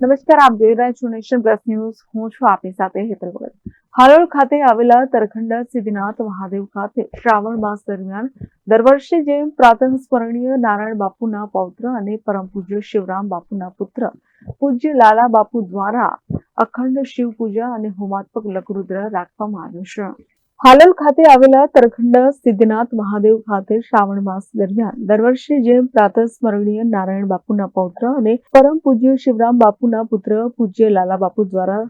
નમસ્કાર, આપ જોઈ રહ્યા છો નેશન પ્લસ ન્યૂઝ. હું છું આપની સાથે હેતલ ભગત. હાલોલ ખાતે આવેલા તરખંડા સિદ્ધનાથ મહાદેવ ખાતે શ્રાવણ માસ દરમિયાન દર વર્ષે જેમ પ્રાતઃ સ્મરણીય નારાયણ બાપુના પૌત્ર અને પરમ પૂજ્ય શિવરામ બાપુના પુત્ર પૂજ્ય લાલા બાપુ દ્વારા અખંડ શિવ પૂજા અને હોમાત્મક લઘુરુદ્ર રાખવામાં આવ્યું છે. હાલોલ ખાતે આવેલા તરખંડા સિદ્ધનાથ મહાદેવ ખાતે શ્રાવણ માસ દરમિયાન દર વર્ષે જેમ પ્રાતઃ સ્મરણીય નારાયણ બાપુના પૌત્ર અને પરમ પૂજ્ય શિવરામ બાપુના પુત્ર પૂજ્ય લાલા બાપુ દ્વારા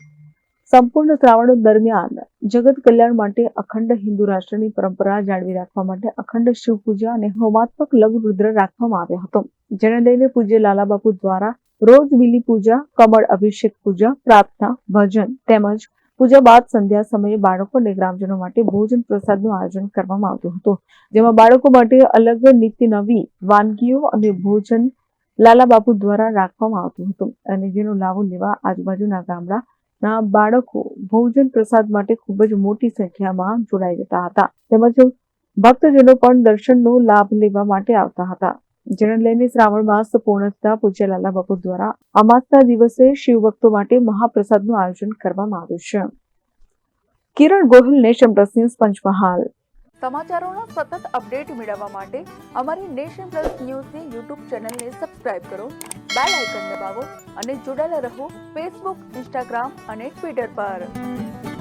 સંપૂર્ણ શ્રાવણ દરમિયાન જગત કલ્યાણ માટે અખંડ હિન્દુ રાષ્ટ્રની પરંપરા જાળવી રાખવા માટે અખંડ શિવ પૂજા અને હોમાત્મક લઘુ રુદ્ર રાખવામાં આવ્યો હતો. જેને લઈને પૂજ્ય લાલા બાપુ દ્વારા રોજ બિલી પૂજા, કમળ અભિષેક પૂજા, પ્રાર્થના, ભજન તેમજ પૂજા બાદ સંધ્યા સમયે બાળકો અને ગ્રામજનો માટે ભોજન પ્રસાદનું આયોજન કરવામાં આવતું હતું. જેમાં બાળકો માટે અલગ નિત્ય નવી વાનગીઓ અને ભોજન લાલા બાપુ દ્વારા રાખવામાં આવતું હતું અને જેનો લાભો લેવા આજુબાજુના ગામડાના બાળકો ભોજન પ્રસાદ માટે ખૂબ જ મોટી સંખ્યામાં જોડાઈ જતા હતા. તેમજ ભક્તજનો પણ દર્શનનો લાભ લેવા માટે આવતા હતા. જેને લઈને શ્રાવણ માસ પૂર્ણ થતા પૂજ્ય લાલા બાપુ દ્વારા અમાસના દિવસે શિવ ભક્તો માટે મહાપ્રસાદનું આયોજન કરવામાં આવ્યું છે. Kiran Gohil, nation plus news, Panchmahal. સમાચારોના સતત અપડેટ મેળવવા માટે અમારી નેશન પ્લસ ન્યૂઝની યુટ્યુબ ચેનલને સબસ્ક્રાઇબ કરો, બેલ આઇકન દબાવો અને જોડાયેલા રહો ફેસબુક, ઇન્સ્ટાગ્રામ અને ટ્વિટર પર.